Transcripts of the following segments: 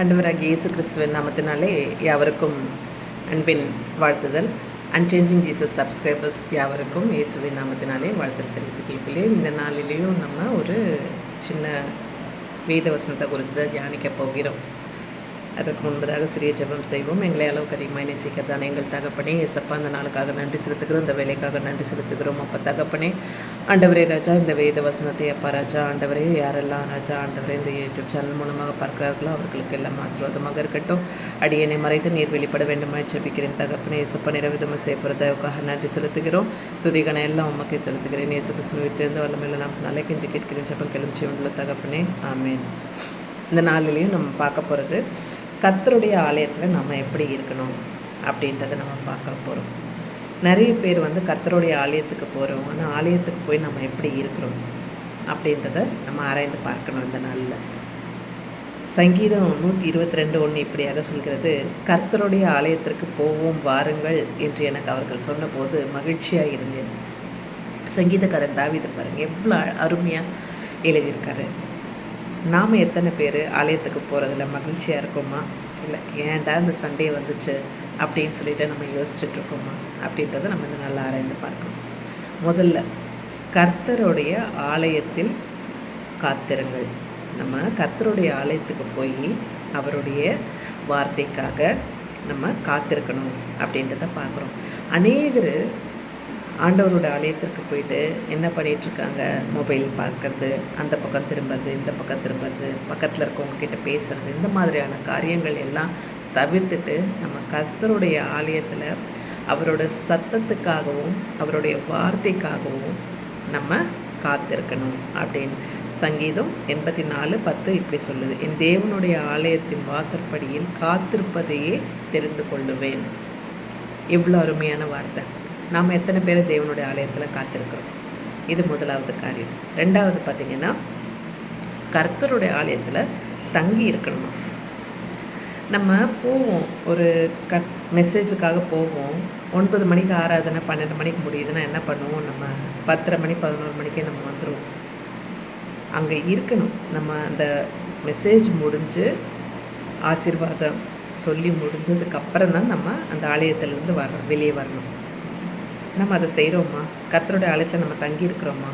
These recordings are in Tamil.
அண்டவராக இயேசு கிறிஸ்துவின் நாமத்தினாலே யாவருக்கும் அன்பின் வாழ்த்துதல். அன்சேஞ்சிங் ஜீசஸ் சப்ஸ்கிரைபர்ஸ் யாவருக்கும் இயேசுவின் நாமத்தினாலே வாழ்த்துதல் தெரிவித்துக் இந்த நாளிலேயும் நம்ம ஒரு சின்ன வேத வசனத்தை குறித்து தான் தியானிக்க போகிறோம். அதற்கு முன்பதாக சிறிய ஜெபம் செய்வோம். எங்களை அளவுக்கு அதிகமாக நேசிக்கிறதான எங்கள் தகப்பனே எசப்பா அந்த நாளுக்காக நன்றி செலுத்துகிறோம். இந்த வேலைக்காக நன்றி செலுத்துகிறோம். அப்போ தகப்பனே ஆண்டவரே ராஜா இந்த வேத வசனத்தை அப்பா ராஜா ஆண்டவரே யாரெல்லாம் ராஜா ஆண்டவரே இந்த யூடியூப் சேனல் மூலமாக பார்க்கிறார்களோ அவர்களுக்கு எல்லாம் ஆசீர்வாதமாக இருக்கட்டும். அடியனை மறைத்து நீர் வெளிப்பட வேண்டுமா ஜெபிக்கிறேன். தகப்பனே எசப்பா நிறவிதமாக செய்யப்படுறதுக்காக நன்றி செலுத்துகிறோம். துதிகனை எல்லாம் உமக்கே செலுத்துகிறேன். இயேசு கிறிஸ்து வீட்டிலிருந்து வல்லமையில் நாம் நாளை கெஞ்சி கேட்கிறேன். ஜப்பம் கிளம்பி உள்ள தகப்பனே ஆமேன். இந்த நாளிலையும் நம்ம பார்க்க போகிறது கர்த்தருடைய ஆலயத்தில் நம்ம எப்படி இருக்கணும் அப்படின்றத நம்ம பார்க்க போகிறோம் நிறைய பேர் வந்து கர்த்தருடைய ஆலயத்துக்கு போகிறோம் ஆனால் ஆலயத்துக்கு போய் நம்ம எப்படி இருக்கிறோம் அப்படின்றத நம்ம ஆராய்ந்து பார்க்கணும் இந்த நாளில். சங்கீதம் நூற்றி இருபத்தி ரெண்டு ஒன்று இப்படியாக சொல்கிறது கர்த்தருடைய ஆலயத்திற்கு போவோம் வாருங்கள் என்று எனக்கு அவர்கள் சொன்னபோது மகிழ்ச்சியாக இருந்தேன். சங்கீதக்காரன் தாவிதை பாருங்கள் எவ்வளோ அருமையாக எழுதியிருக்காரு. நாம் எத்தனை பேர் ஆலயத்துக்கு போகிறதுல மகிழ்ச்சியாக இருக்கோமா? இல்லை ஏன்டா இந்த சண்டே வந்துச்சு அப்படின்னு சொல்லிட்டு நம்ம யோசிச்சுட்ருக்கோமா அப்படின்றத நம்ம வந்து நல்லா ஆராய்ந்து பார்க்கணும். முதல்ல கர்த்தருடைய ஆலயத்தில் காத்திருங்கள். நம்ம கர்த்தருடைய ஆலயத்துக்கு போய் அவருடைய வார்த்தைக்காக நம்ம காத்திருக்கணும் அப்படின்றத பார்க்குறோம். அநேகர் ஆண்டவரோட ஆலயத்திற்கு போயிட்டு என்ன பண்ணிகிட்ருக்காங்க மொபைல் பார்க்குறது அந்த பக்கம் திரும்புறது இந்த பக்கம் திரும்புறது பக்கத்தில் இருக்கவங்க கிட்ட இந்த மாதிரியான காரியங்கள் எல்லாம் தவிர்த்துட்டு நம்ம கர்த்தருடைய ஆலயத்தில் அவரோட சத்தத்துக்காகவும் அவருடைய வார்த்தைக்காகவும் நம்ம காத்திருக்கணும் அப்படின்னு சங்கீதம் எண்பத்தி நாலு பத்து இப்படி சொல்லுது. என் தேவனுடைய ஆலயத்தின் வாசற்படியில் காத்திருப்பதையே தெரிந்து கொள்ளுவேன். எவ்வளோ அருமையான வார்த்தை. நாம் எத்தனை பேர் தேவனுடைய ஆலயத்தில் காத்திருக்கிறோம்? இது முதலாவது காரியம். ரெண்டாவது பார்த்திங்கன்னா கர்த்தருடைய ஆலயத்தில் தங்கி இருக்கணுமா? நம்ம போவோம். ஒரு க மெசேஜுக்காக போவோம். ஒன்பது மணிக்கு ஆராதனை பன்னெண்டு மணிக்கு முடியுதுன்னா என்ன பண்ணுவோம்? நம்ம பத்தரை மணி பதினோரு மணிக்கே நம்ம வந்துடுவோம் அங்கே இருக்கணும். நம்ம அந்த மெசேஜ் முடிஞ்சு ஆசீர்வாதம் சொல்லி முடிஞ்சதுக்கப்புறம் தான் நம்ம அந்த ஆலயத்திலேருந்து வர வெளியே வரணும். நம்ம அதை செய்கிறோமா? கர்த்தருடைய ஆலயத்தில் நம்ம தங்கி இருக்கிறோமா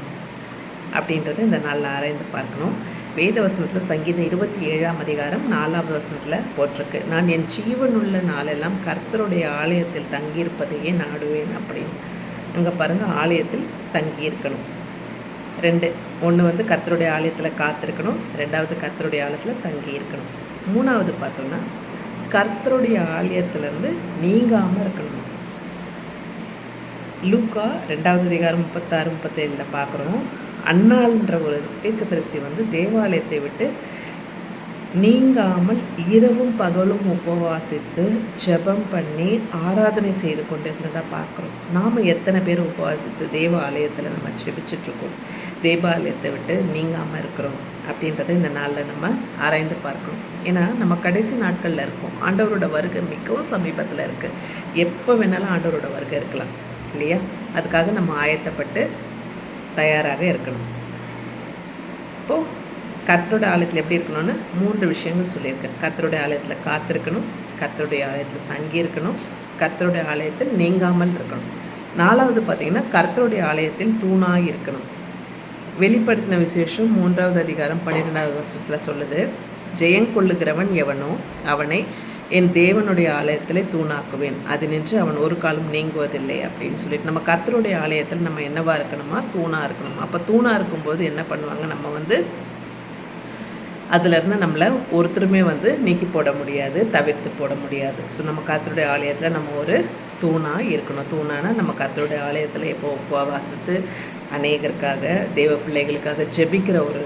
அப்படின்றத இந்த நாளில் ஆராய்ந்து பார்க்கணும். வேத வசனத்தில் சங்கீதம் இருபத்தி ஏழாம் அதிகாரம் நாலாவது வசனத்தில் போட்டிருக்கு. நான் என் ஜீவனுள்ள நாளெல்லாம் கர்த்தருடைய ஆலயத்தில் தங்கியிருப்பதையே நாடுவேன் அப்படின்னு. அங்கே பாருங்கள் ஆலயத்தில் தங்கியிருக்கணும். ரெண்டு ஒன்று வந்து கர்த்தருடைய ஆலயத்தில் காத்திருக்கணும். ரெண்டாவது கர்த்தருடைய ஆலயத்தில் தங்கி இருக்கணும் மூணாவது பார்த்தோன்னா கர்த்தருடைய ஆலயத்திலேருந்து நீங்காமல் இருக்கணும். லூக்கா ரெண்டாவது அதிகாரம் முப்பத்தாறு முப்பத்தேழில் பார்க்குறோம். அன்னாள்ன்ற ஒரு தீர்க்கதரிசி வந்து தேவாலயத்தை விட்டு நீங்காமல் இரவும் பகலும் உபவாசித்து ஜெபம் பண்ணி ஆராதனை செய்து கொண்டிருந்ததாக பார்க்குறோம். நாம் எத்தனை பேர் உபவாசித்து தேவ ஆலயத்தில் நம்ம ஜெபிச்சிட்ருக்கோம்? தேவாலயத்தை விட்டு நீங்காமல் இருக்கிறோம் அப்படின்றத இந்த நாளில் நம்ம ஆராய்ந்து பார்க்கணும் ஏன்னா நம்ம கடைசி நாட்களில் இருக்கோம். ஆண்டவரோட வருகை மிகவும் சமீபத்தில் இருக்குது எப்போ வேணாலும் ஆண்டவரோட வருகை இருக்கலாம். இல்லையா? அதுக்காக நம்ம ஆயத்தப்பட்டு தயாராக இருக்கணும். இப்போது கர்த்தருடைய ஆலயத்தில் எப்படி இருக்கணும்னு மூன்று விஷயங்கள் சொல்லியிருக்கேன். கர்த்தருடைய ஆலயத்தில் காத்திருக்கணும் கர்த்தருடைய ஆலயத்தில் தங்கி இருக்கணும் கர்த்தருடைய ஆலயத்தில் நீங்காமல் இருக்கணும். நாலாவது பார்த்திங்கன்னா கர்த்தருடைய ஆலயத்தில் தூணாக இருக்கணும். வெளிப்படுத்தின விசேஷம் மூன்றாவது அதிகாரம் பன்னிரெண்டாவது வருஷத்தில் சொல்லுது ஜெயங்கொள்ளுகிறவன் எவனோ அவனை என் தேவனுடைய ஆலயத்தில் தூணாக்குவேன். அது நின்று அவன் ஒரு காலம் நீங்குவதில்லை அப்படின்னு சொல்லிட்டு நம்ம கர்த்தருடைய ஆலயத்தில் நம்ம என்னவா இருக்கணுமா? தூணாக இருக்கணுமா? அப்போ தூணாக இருக்கும்போது என்ன பண்ணுவாங்க? நம்ம வந்து அதுலேருந்து நம்மளை ஒருத்தருமே வந்து நீக்கி போட முடியாது தவிர்த்து போட முடியாது. ஸோ நம்ம கர்த்தருடைய ஆலயத்தில் நம்ம ஒரு தூணாக இருக்கணும். தூணானா நம்ம கர்த்தருடைய ஆலயத்தில் எப்போ உபவாசித்து அநேகருக்காக தெய்வ பிள்ளைகளுக்காக ஜெபிக்கிற ஒரு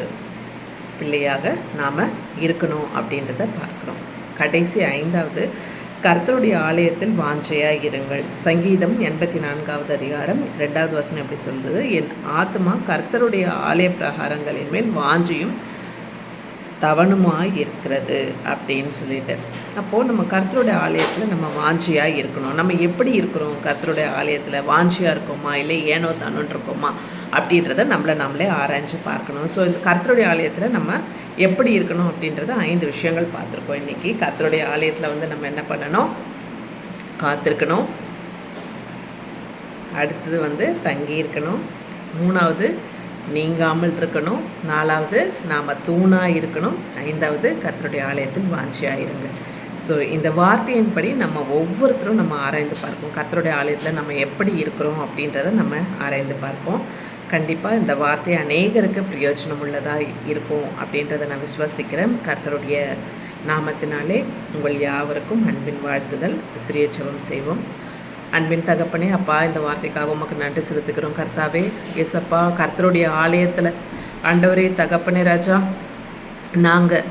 பிள்ளையாக நாம் இருக்கணும் அப்படின்றத பார்க்குறோம். கடைசி ஐந்தாவது கர்த்தருடைய ஆலயத்தில் வாஞ்சையாக இருங்கள். சங்கீதம் எண்பத்தி நான்காவது அதிகாரம் ரெண்டாவது வசனம் எப்படி சொல்கிறது என் ஆத்மா கர்த்தருடைய ஆலய பிரகாரங்களின் மேல் வாஞ்சியும் தவணுமாய் இருக்கிறது அப்படின்னு சொல்லிட்டு. அப்போது நம்ம கர்த்தருடைய ஆலயத்தில் நம்ம வாஞ்சியாக இருக்கணும். நம்ம எப்படி இருக்கிறோம்? கர்த்தருடைய ஆலயத்தில் வாஞ்சியாக இருக்கோமா? இல்லை ஏனோ தானோன்னு இருக்கோமா? அப்படின்றத நம்மளை நம்மளே ஆராய்ஞ்சு பார்க்கணும். ஸோ இந்த கர்த்தருடைய ஆலயத்தில் நம்ம எப்படி இருக்கணும் அப்படின்றத ஐந்து விஷயங்கள் பார்த்துருக்கோம் இன்றைக்கி கர்த்தருடைய ஆலயத்தில் வந்து நம்ம என்ன பண்ணணும்? காத்திருக்கணும். அடுத்தது வந்து தங்கி இருக்கணும். மூணாவது நீங்காமல் இருக்கணும். நாலாவது நாம் தூணாக இருக்கணும். ஐந்தாவது கத்தருடைய ஆலயத்தில் வாஞ்சியாக இருங்க ஸோ இந்த வார்த்தையின்படி நம்ம ஒவ்வொருத்தரும் நம்ம ஆராய்ந்து பார்ப்போம். கத்தருடைய ஆலயத்தில் நம்ம எப்படி இருக்கிறோம் அப்படின்றத நம்ம ஆராய்ந்து பார்ப்போம். கண்டிப்பாக இந்த வார்த்தை அநேகருக்கு பிரயோஜனம் உள்ளதாக இருக்கும் அப்படின்றத நான் விசுவாசிக்கிறேன். கர்த்தருடைய நாமத்தினாலே உங்கள் யாவருக்கும் அன்பின் வாழ்த்துதல். சிறிய ஜெபம் செய்வோம். அன்பின் தகப்பனே அப்பா இந்த வார்த்தைக்காக உமக்கு நன்றி செலுத்துக்கிறோம் கர்த்தாவே எஸ் அப்பா கர்த்தருடைய ஆலயத்தில் ஆண்டவரே தகப்பனே ராஜா நாங்கள்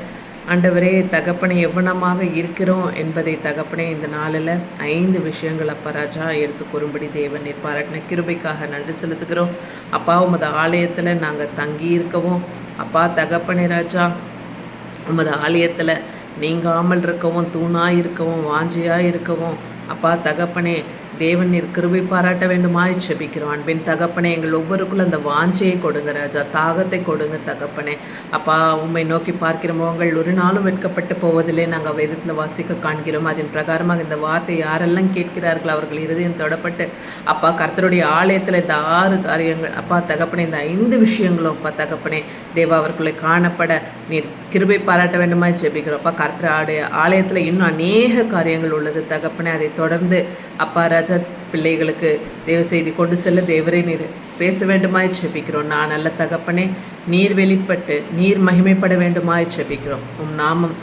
ஆண்டவரே தகப்பனை எவ்வளமாக இருக்கிறோம் என்பதை தகப்பனே இந்த நாளில் ஐந்து விஷயங்கள் அப்பா ராஜா எடுத்து கூறும்படி தேவன் நீர் பாராட்டின கிருபைக்காக நன்றி செலுத்துகிறோம். அப்பா உமது ஆலயத்தில் நாங்கள் தங்கி இருக்கவும் அப்பா தகப்பனே ராஜா உமது ஆலயத்தில் நீங்காமல் இருக்கவும் தூணாக இருக்கவும் வாஞ்சியாக இருக்கவும் அப்பா தகப்பனே தேவன் நீர் கிருபை பாராட்ட வேண்டுமாய் செபிக்கிறோம் அன்பின் தகப்பனே எங்கள் ஒவ்வொருக்குள்ள அந்த வாஞ்சையை கொடுங்க ராஜா தாகத்தை கொடுங்க தகப்பனே. அப்பா உண்மை நோக்கி பார்க்கிற உங்கள் ஒரு நாளும் வெட்கப்பட்டு போவதிலே நாங்கள் வேதத்தில் வாசிக்க காண்கிறோம். அதன் பிரகாரமாக இந்த வார்த்தை யாரெல்லாம் கேட்கிறார்கள் அவர்கள் இருதயம் தொடப்பட்டு அப்பா கர்த்தருடைய ஆலயத்தில் இந்த ஆறு காரியங்கள் அப்பா தகப்பனே இந்த ஐந்து விஷயங்களும் அப்பா தகப்பனே தேவா அவர்களை காணப்பட நீர் கிருபை பாராட்ட வேண்டுமாய் ஜெபிக்கிறோம். அப்பா கர்த்தர் ஆடைய ஆலயத்தில் இன்னும் அநேக காரியங்கள் உள்ளது. தகப்பனே அதை தொடர்ந்து அப்பா ராஜா பிள்ளைகளுக்கு தேவ செய்தி கொண்டு செல்ல தேவரே நீர் பேச வேண்டுமாய் செபிக்கிறோம். நான் நல்ல தகப்பனே நீர் வெளிப்பட்டு நீர் மகிமைப்பட வேண்டுமாய் செபிக்கிறோம். உம் நாமம்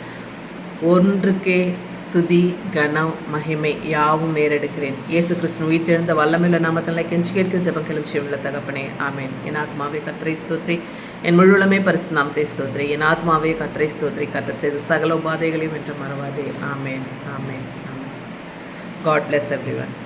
ஒன்றுக்கே துதி கனம் மகிமை யாவும் ஏறெடுக்கிறேன் இயேசு கிறிஸ்துவ உயிர்த்தெழுந்த வல்லமில்ல நாமத்தில் கெஞ்சி கேட்க ஜபம் கிளம்பி உள்ள தகப்பனே. ஆமேன். என் ஆத்மாவே கத்திரை ஸ்தோத்ரி என் முழுவலமே பரிசு நாமத்தை ஸ்தோத்ரி என் ஆத்மாவே கத்திரை ஸ்தோத்ரி கத்த செய்த சகல உபாதைகளையும் என்று மறவாதே. ஆமேன். ஆமேன். ஆமேன். God bless everyone